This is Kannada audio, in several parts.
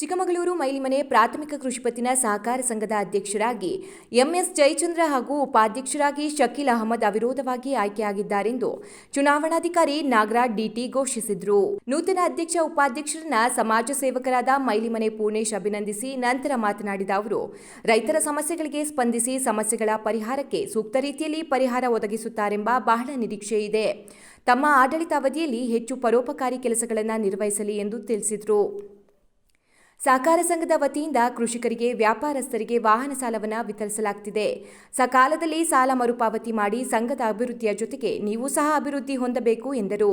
ಚಿಕ್ಕಮಗಳೂರು ಮೈಲಿಮನೆ ಪ್ರಾಥಮಿಕ ಕೃಷಿ ಪತ್ತಿನ ಸಹಕಾರ ಸಂಘದ ಅಧ್ಯಕ್ಷರಾಗಿ ಎಂಎಸ್ ಜಯಚಂದ್ರ ಹಾಗೂ ಉಪಾಧ್ಯಕ್ಷರಾಗಿ ಶಕೀಲ್ ಅಹಮದ್ ಅವಿರೋಧವಾಗಿ ಆಯ್ಕೆಯಾಗಿದ್ದಾರೆಂದು ಚುನಾವಣಾಧಿಕಾರಿ ನಾಗರಾಜ್ ಡಿಟಿ ಘೋಷಿಸಿದರು. ನೂತನ ಅಧ್ಯಕ್ಷ ಉಪಾಧ್ಯಕ್ಷರನ್ನ ಸಮಾಜ ಸೇವಕರಾದ ಮೈಲಿಮನೆ ಪೂರ್ಣೇಶ್ ಅಭಿನಂದಿಸಿ ನಂತರ ಮಾತನಾಡಿದ ಅವರು, ರೈತರ ಸಮಸ್ಯೆಗಳಿಗೆ ಸ್ಪಂದಿಸಿ ಸಮಸ್ಯೆಗಳ ಪರಿಹಾರಕ್ಕೆ ಸೂಕ್ತ ರೀತಿಯಲ್ಲಿ ಪರಿಹಾರ ಒದಗಿಸುತ್ತಾರೆಂಬ ಬಹಳ ನಿರೀಕ್ಷೆ ಇದೆ. ತಮ್ಮ ಆಡಳಿತಾವಧಿಯಲ್ಲಿ ಹೆಚ್ಚು ಪರೋಪಕಾರಿ ಕೆಲಸಗಳನ್ನು ನಿರ್ವಹಿಸಲಿ ಎಂದು ತಿಳಿಸಿದರು. ಸಹಕಾರ ಸಂಘದ ವತಿಯಿಂದ ಕೃಷಿಕರಿಗೆ, ವ್ಯಾಪಾರಸ್ಥರಿಗೆ ವಾಹನ ಸಾಲವನ್ನು ವಿತರಿಸಲಾಗುತ್ತಿದೆ ಸಕಾಲದಲ್ಲಿ ಸಾಲ ಮರುಪಾವತಿ ಮಾಡಿ ಸಂಘದ ಅಭಿವೃದ್ಧಿಯ ಜೊತೆಗೆ ನೀವು ಸಹ ಅಭಿವೃದ್ಧಿ ಹೊಂದಬೇಕು, ಎಂದರು.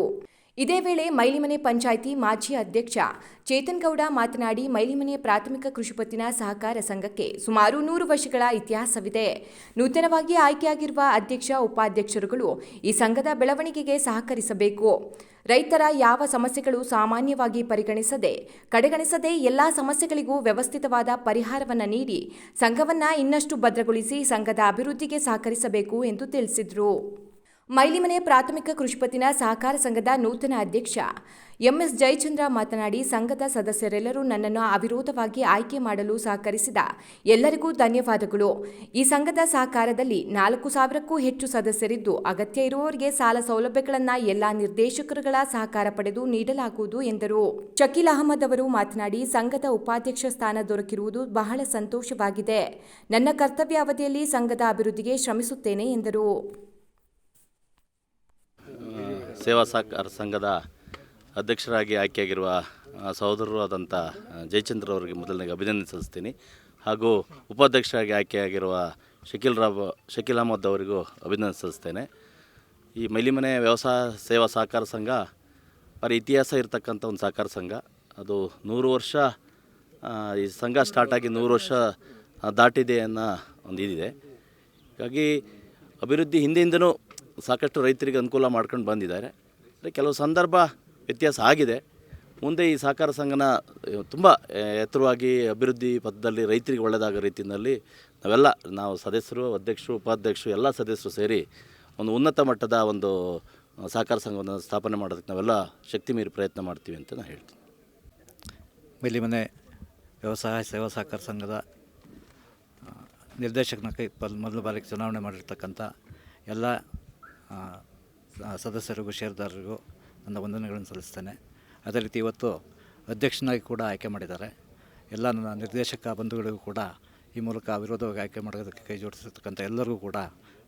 ಇದೇ ವೇಳೆ ಮೈಲಿಮನೆ ಪಂಚಾಯಿತಿ ಮಾಜಿ ಅಧ್ಯಕ್ಷ ಚೇತನ್ ಗೌಡ ಮಾತನಾಡಿ ಮೈಲಿಮನೆ ಪ್ರಾಥಮಿಕ ಕೃಷಿ ಪತ್ತಿನ ಸಹಕಾರ ಸಂಘಕ್ಕೆ ಸುಮಾರು ನೂರು ವರ್ಷಗಳ ಇತಿಹಾಸವಿದೆ. ನೂತನವಾಗಿ ಆಯ್ಕೆಯಾಗಿರುವ ಅಧ್ಯಕ್ಷ, ಉಪಾಧ್ಯಕ್ಷರುಗಳು ಈ ಸಂಘದ ಬೆಳವಣಿಗೆಗೆ ಸಹಕರಿಸಬೇಕು. ರೈತರ ಯಾವ ಸಮಸ್ಯೆಗಳು ಸಾಮಾನ್ಯವಾಗಿ ಪರಿಗಣಿಸದೆ, ಕಡೆಗಣಿಸದೆ ಎಲ್ಲಾ ಸಮಸ್ಯೆಗಳಿಗೂ ವ್ಯವಸ್ಥಿತವಾದ ಪರಿಹಾರವನ್ನು ನೀಡಿ, ಸಂಘವನ್ನು ಇನ್ನಷ್ಟು ಭದ್ರಗೊಳಿಸಿ ಸಂಘದ ಅಭಿವೃದ್ಧಿಗೆ ಸಹಕರಿಸಬೇಕು ಎಂದು ತಿಳಿಸಿದರು. ಮೈಲಿಮನೆ ಪ್ರಾಥಮಿಕ ಕೃಷಿಪತ್ತಿನ ಸಹಕಾರ ಸಂಘದ ನೂತನ ಅಧ್ಯಕ್ಷ ಎಂಎಸ್ ಜಯಚಂದ್ರ ಮಾತನಾಡಿ, ಸಂಘದ ಸದಸ್ಯರೆಲ್ಲರೂ ನನ್ನನ್ನು ಅವಿರೋಧವಾಗಿ ಆಯ್ಕೆ ಮಾಡಲು ಸಹಕರಿಸಿದ ಎಲ್ಲರಿಗೂ ಧನ್ಯವಾದಗಳು. ಈ ಸಂಘದ ಸಹಕಾರದಲ್ಲಿ ನಾಲ್ಕು ಸಾವಿರಕ್ಕೂ ಹೆಚ್ಚು ಸದಸ್ಯರಿದ್ದು, ಅಗತ್ಯ ಇರುವವರಿಗೆ ಸಾಲ ಸೌಲಭ್ಯಗಳನ್ನು ಎಲ್ಲ ನಿರ್ದೇಶಕರುಗಳ ಸಹಕಾರ ಪಡೆದು ನೀಡಲಾಗುವುದು ಎಂದರು. ಶಕೀಲ್ ಅಹಮದ್ ಅವರು ಮಾತನಾಡಿ, ಸಂಘದ ಉಪಾಧ್ಯಕ್ಷ ಸ್ಥಾನ ದೊರಕಿರುವುದು ಬಹಳ ಸಂತೋಷವಾಗಿದೆ. ನನ್ನ ಕರ್ತವ್ಯ ಅವಧಿಯಲ್ಲಿ ಸಂಘದ ಅಭಿವೃದ್ಧಿಗೆ ಶ್ರಮಿಸುತ್ತೇನೆ ಎಂದರು. ಸೇವಾ ಸಹಕಾರ ಸಂಘದ ಅಧ್ಯಕ್ಷರಾಗಿ ಆಯ್ಕೆಯಾಗಿರುವ ಸಹೋದರರು ಆದಂಥ ಜಯಚಂದ್ರ ಅವರಿಗೆ ಮೊದಲನೇಗೆ ಅಭಿನಂದನೆ ಸಲ್ಲಿಸ್ತೀನಿ. ಹಾಗೂ ಉಪಾಧ್ಯಕ್ಷರಾಗಿ ಆಯ್ಕೆಯಾಗಿರುವ ಶಕೀಲ್ ರಾಬ್ ಶಕೀಲ್ ಅಹಮದ್ ಅವರಿಗೂ ಅಭಿನಂದನೆ ಸಲ್ಲಿಸ್ತೇನೆ. ಈ ಮೈಲಿಮನೆ ವ್ಯವಸಾಯ ಸೇವಾ ಸಹಕಾರ ಸಂಘ ಅವರ ಇತಿಹಾಸ ಇರತಕ್ಕಂಥ ಒಂದು ಸಹಕಾರ ಸಂಘ. ಅದು ನೂರು ವರ್ಷ ಈ ಸಂಘ ಸ್ಟಾರ್ಟಾಗಿ ನೂರು ವರ್ಷ ದಾಟಿದೆ ಅನ್ನೋ ಒಂದು ಇದಿದೆ. ಹೀಗಾಗಿ ಅಭಿವೃದ್ಧಿ ಹಿಂದೆಯಿಂದನೂ ಸಾಕಷ್ಟು ರೈತರಿಗೆ ಅನುಕೂಲ ಮಾಡ್ಕೊಂಡು ಬಂದಿದ್ದಾರೆ. ಕೆಲವು ಸಂದರ್ಭ ವ್ಯತ್ಯಾಸ ಆಗಿದೆ. ಮುಂದೆ ಈ ಸಹಕಾರ ಸಂಘನ ತುಂಬ ಎತ್ತರವಾಗಿ ಅಭಿವೃದ್ಧಿ ಪಥದಲ್ಲಿ ರೈತರಿಗೆ ಒಳ್ಳೆಯದಾಗೋ ರೀತಿಯಲ್ಲಿ ನಾವೆಲ್ಲ, ನಾವು ಸದಸ್ಯರು, ಅಧ್ಯಕ್ಷರು, ಉಪಾಧ್ಯಕ್ಷರು, ಎಲ್ಲ ಸದಸ್ಯರು ಸೇರಿ ಒಂದು ಉನ್ನತ ಮಟ್ಟದ ಒಂದು ಸಹಕಾರ ಸಂಘವನ್ನು ಸ್ಥಾಪನೆ ಮಾಡೋದಕ್ಕೆ ನಾವೆಲ್ಲ ಶಕ್ತಿ ಮೀರಿ ಪ್ರಯತ್ನ ಮಾಡ್ತೀವಿ ಅಂತ ನಾನು ಹೇಳ್ತೀನಿ. ಮೇಲಿಮನೆ ವ್ಯವಸಾಯ ಸೇವಾ ಸಹಕಾರ ಸಂಘದ ನಿರ್ದೇಶಕನ ಕೈ, ಮೊದಲ ಬಾರಿಗೆ ಚುನಾವಣೆ ಮಾಡಿರ್ತಕ್ಕಂಥ ಎಲ್ಲ ಸದಸ್ಯರಿಗೂ, ಷೇರುದಾರರಿಗೂ ನನ್ನ ವಂದನೆಗಳನ್ನು ಸಲ್ಲಿಸ್ತೇನೆ. ಅದೇ ರೀತಿ ಇವತ್ತು ಅಧ್ಯಕ್ಷನಾಗಿ ಕೂಡ ಆಯ್ಕೆ ಮಾಡಿದ್ದಾರೆ. ಎಲ್ಲ ನನ್ನ ನಿರ್ದೇಶಕ ಬಂಧುಗಳಿಗೂ ಕೂಡ ಈ ಮೂಲಕ ಅವಿರೋಧವಾಗಿ ಆಯ್ಕೆ ಮಾಡೋದಕ್ಕೆ ಕೈ ಜೋಡಿಸಿರ್ತಕ್ಕಂಥ ಎಲ್ಲರಿಗೂ ಕೂಡ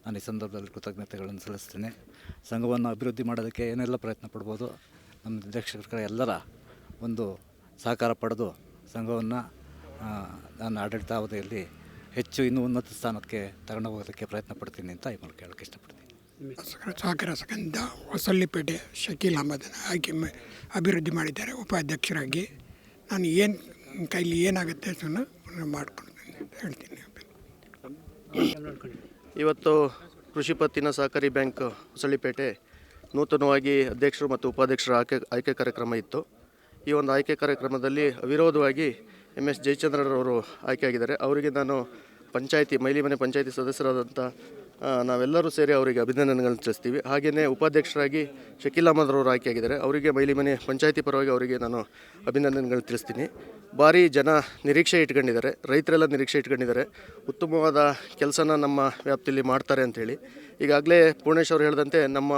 ನಾನು ಈ ಸಂದರ್ಭದಲ್ಲಿ ಕೃತಜ್ಞತೆಗಳನ್ನು ಸಲ್ಲಿಸ್ತೇನೆ. ಸಂಘವನ್ನು ಅಭಿವೃದ್ಧಿ ಮಾಡೋದಕ್ಕೆ ಏನೆಲ್ಲ ಪ್ರಯತ್ನ ಪಡ್ಬೋದು, ನಮ್ಮ ನಿರ್ದೇಶಕರ ಎಲ್ಲರ ಒಂದು ಸಹಕಾರ ಪಡೆದು ಸಂಘವನ್ನು ನಾನು ಆಡಳಿತಾವಧಿಯಲ್ಲಿ ಹೆಚ್ಚು ಇನ್ನೂ ಉನ್ನತ ಸ್ಥಾನಕ್ಕೆ ತಗೊಂಡು ಹೋಗೋದಕ್ಕೆ ಪ್ರಯತ್ನ ಪಡ್ತೀನಿ ಅಂತ ಈ ಮೂಲಕ ಹೇಳೋಕ್ಕೆ ಇಷ್ಟಪಡ್ತೀನಿ. ಸಹಕಾರ ಸಂಘದಿಂದ ಹೊಸಳ್ಳಿಪೇಟೆ ಶಕೀಲ್ ಅಹಮದ್ ಆಯ್ಕೆ ಅಭಿವೃದ್ಧಿ ಮಾಡಿದ್ದಾರೆ. ಉಪಾಧ್ಯಕ್ಷರಾಗಿ ನಾನು ಏನು ಕೈಲಿ ಏನಾಗುತ್ತೆ ಅದನ್ನು ಮಾಡ್ಕೊಂಡು ಹೇಳ್ತೀನಿ ಇವತ್ತು ಕೃಷಿ ಪತ್ತಿನ ಸಹಕಾರಿ ಬ್ಯಾಂಕ್ ಹೊಸಳ್ಳಿಪೇಟೆ ನೂತನವಾಗಿ ಅಧ್ಯಕ್ಷರು ಮತ್ತು ಉಪಾಧ್ಯಕ್ಷರ ಆಯ್ಕೆ ಆಯ್ಕೆ ಕಾರ್ಯಕ್ರಮ ಇತ್ತು. ಈ ಒಂದು ಆಯ್ಕೆ ಕಾರ್ಯಕ್ರಮದಲ್ಲಿ ಅವಿರೋಧವಾಗಿ ಎಂ ಎಸ್ ಜಯಚಂದ್ರರವರು ಆಯ್ಕೆಯಾಗಿದ್ದಾರೆ ಅವರಿಗೆ ನಾನು ಪಂಚಾಯಿತಿ, ಮೈಲಿಮನೆ ಪಂಚಾಯಿತಿ ಸದಸ್ಯರಾದಂಥ ನಾವೆಲ್ಲರೂ ಸೇರಿ ಅವರಿಗೆ ಅಭಿನಂದನೆಗಳನ್ನು ತಿಳಿಸ್ತೀವಿ ಹಾಗೆಯೇ ಉಪಾಧ್ಯಕ್ಷರಾಗಿ ಶಕೀಲ್ ಅಹಮದ್ ಅವರು ಆಯ್ಕೆಯಾಗಿದ್ದಾರೆ ಅವರಿಗೆ ಮೈಲಿಮನೆ ಪಂಚಾಯತಿ ಪರವಾಗಿ ಅವರಿಗೆ ನಾನು ಅಭಿನಂದನೆಗಳನ್ನು ತಿಳಿಸ್ತೀನಿ. ಭಾರಿ ಜನ ನಿರೀಕ್ಷೆ ಇಟ್ಕೊಂಡಿದ್ದಾರೆ. ರೈತರೆಲ್ಲ ನಿರೀಕ್ಷೆ ಇಟ್ಕೊಂಡಿದ್ದಾರೆ. ಉತ್ತಮವಾದ ಕೆಲಸನ ನಮ್ಮ ವ್ಯಾಪ್ತಿಯಲ್ಲಿ ಮಾಡ್ತಾರೆ ಅಂಥೇಳಿ ಈಗಾಗಲೇ ಪೂರ್ಣೇಶ್ ಅವರು ಹೇಳಿದಂತೆ ನಮ್ಮ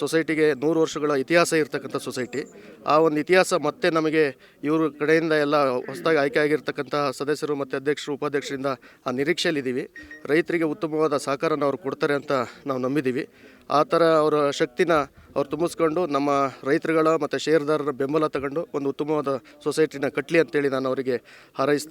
ಸೊಸೈಟಿಗೆ ನೂರು ವರ್ಷಗಳ ಇತಿಹಾಸ ಇರತಕ್ಕಂಥ ಸೊಸೈಟಿ. ಆ ಒಂದು ಇತಿಹಾಸ ಮತ್ತೆ ನಮಗೆ ಇವ್ರ ಕಡೆಯಿಂದ ಎಲ್ಲ ಹೊಸದಾಗಿ ಆಯ್ಕೆ ಆಗಿರ್ತಕ್ಕಂಥ ಸದಸ್ಯರು ಮತ್ತು ಅಧ್ಯಕ್ಷರು, ಉಪಾಧ್ಯಕ್ಷರಿಂದ ಆ ನಿರೀಕ್ಷೆಯಲ್ಲಿದ್ದೀವಿ. ರೈತರಿಗೆ ಉತ್ತಮವಾದ ಸಹಕಾರನ ಅವ್ರು ಕೊಡ್ತಾರೆ ಅಂತ ನಾವು ನಂಬಿದ್ದೀವಿ. ಆ ಥರ ಅವರ ಶಕ್ತಿನ ಅವ್ರು ತುಂಬಿಸ್ಕೊಂಡು ನಮ್ಮ ರೈತರುಗಳ ಮತ್ತು ಷೇರುದಾರರ ಬೆಂಬಲ ತಗೊಂಡು ಒಂದು ಉತ್ತಮವಾದ ಸೊಸೈಟಿನ ಕಟ್ಟಲಿ ಅಂತೇಳಿ ನಾನು ಅವರಿಗೆ ಹಾರೈಸ್ತಾ